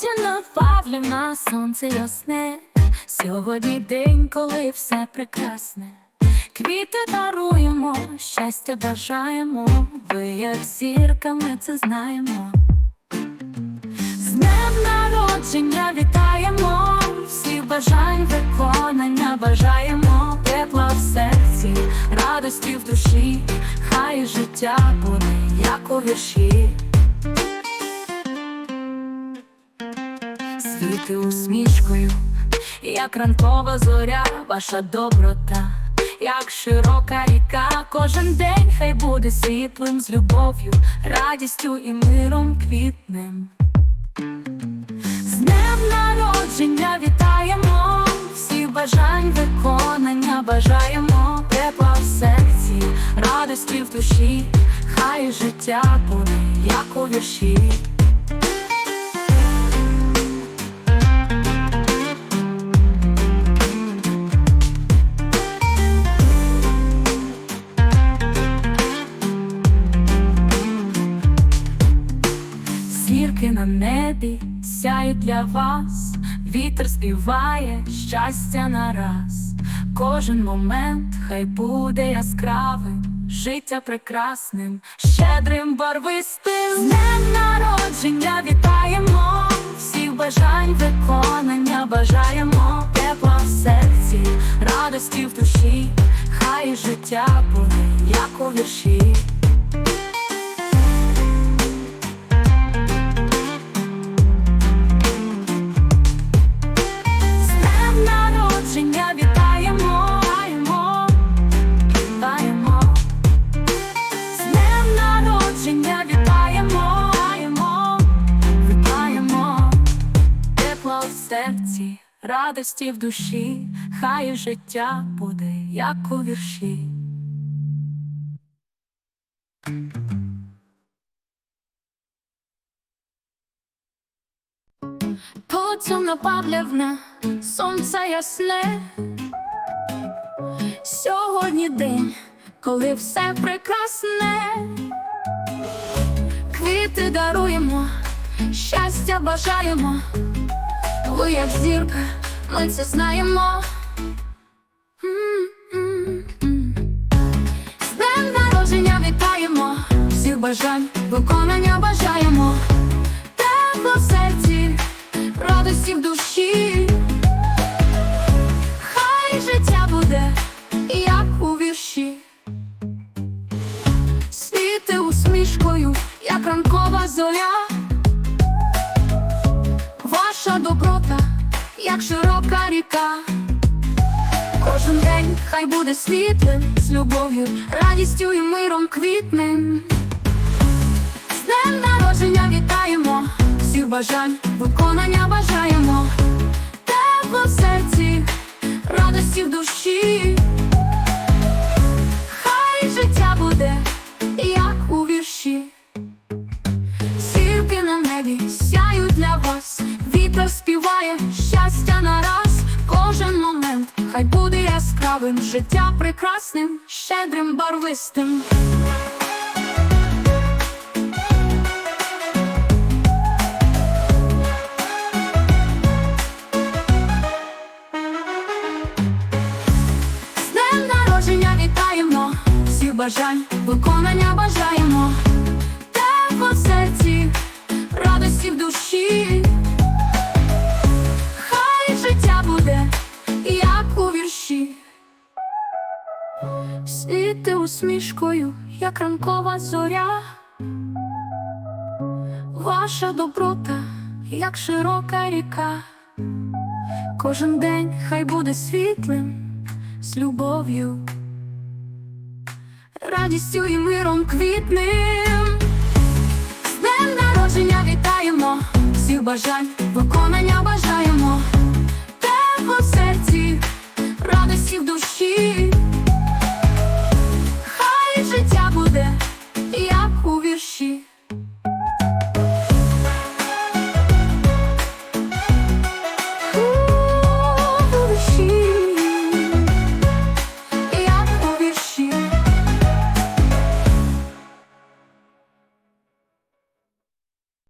Потім Павлівна, сонце ясне, сьогодні день, коли все прекрасне. Квіти даруємо, щастя бажаємо, ви як зірка, ми це знаємо. З днем народження вітаємо, всіх бажань виконання бажаємо, тепла в серці, радості в душі, хай життя буде, як у вірші. Світи усмішкою, як ранкова зоря, ваша доброта, як широка ріка, кожен день хай буде світлим з любов'ю, радістю і миром квітнем. З днем народження вітаємо, всіх бажань виконання бажаємо, тепла в серці, радості в душі, хай життя буде, як у вірші. На небі сяють для вас, вітер співає щастя на раз. Кожен момент хай буде яскравим, життя прекрасним, щедрим, барвистим. З днем народження вітаємо, всіх бажань виконання бажаємо, тепла в серці, радості в душі, хай життя буде, як у вірші. Народження вітаємо, днем народження вітаємо, вітаємо, вітаємо. Тепло в серці, радості в душі, хай життя буде, як у вірші. Потім Павлівна, сонце ясне. Сьогодні день, коли все прекрасне. Квіти даруємо, щастя бажаємо. Ви як зірка, ми це знаємо. З народження вітаємо, всіх бажань, виконання бажаємо. Тепло в серці, радості в душі. Усмішкою, як ранкова зоря. Ваша доброта, як широка ріка. Кожен день хай буде світлим, з любов'ю, радістю і миром квітнем. З днем народження вітаємо, всіх бажань, виконання бажаємо, тепло в серці, радості в душі. Хай буде яскравим, життя прекрасним, щедрим, барвистим. З народження вітаємо, всіх бажань, виконання бажаємо, тепло в серці, радості в душі. Усмішкою, як ранкова зоря. Ваша доброта, як широка ріка. Кожен день хай буде світлим, з любов'ю, радістю і миром квітним. З днем народження вітаємо, всіх бажань, виконання бажаємо, тепло в серці, радості в душі.